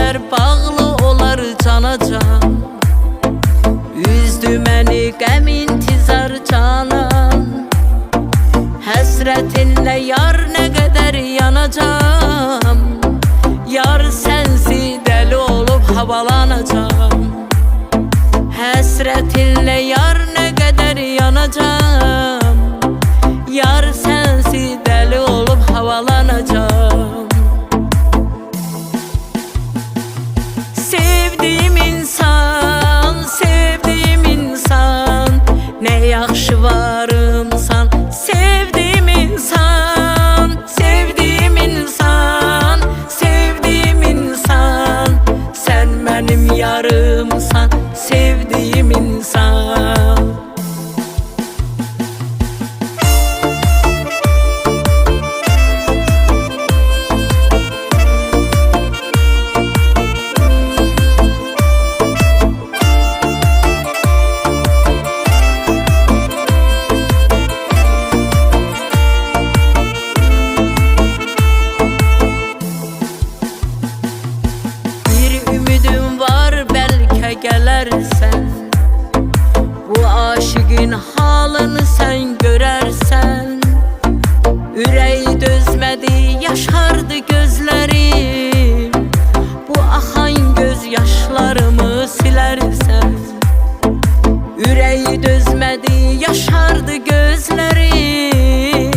Eller bağlı olar canaca Üzdü məni qəm intizar canan Həsrətinlə yar nə qədər yanacam Yar sənsi deli olub havalanacam Həsrətinlə yar nə aşığın halını sen görersen Üreği dözmedi yaşardı gözlerim Bu akan gözyaşlarımı silersen Üreği dözmedi yaşardı gözlerim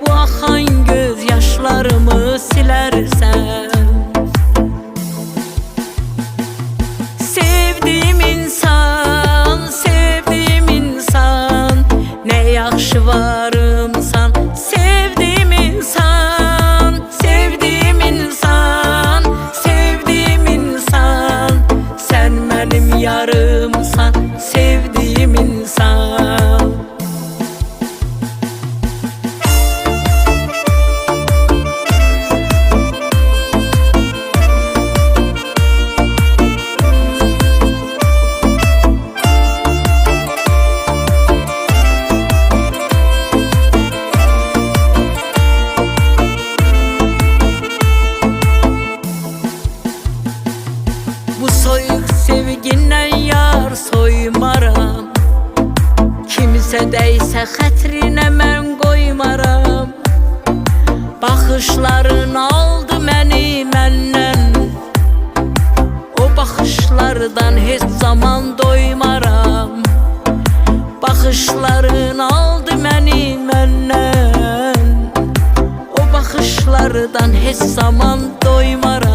Bu akan gözyaşlarımı silersen Sevdiğim insan, sevgindən yar soymaram. Kimsə dəysə xətrinə mən qoymaram. Baxışların aldı məni məndən. O baxışlardan heç zaman doymaram. Baxışların aldı məni məndən. O baxışlardan heç zaman doymaram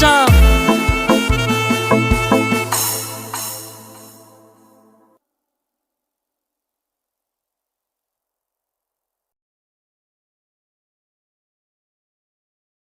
जा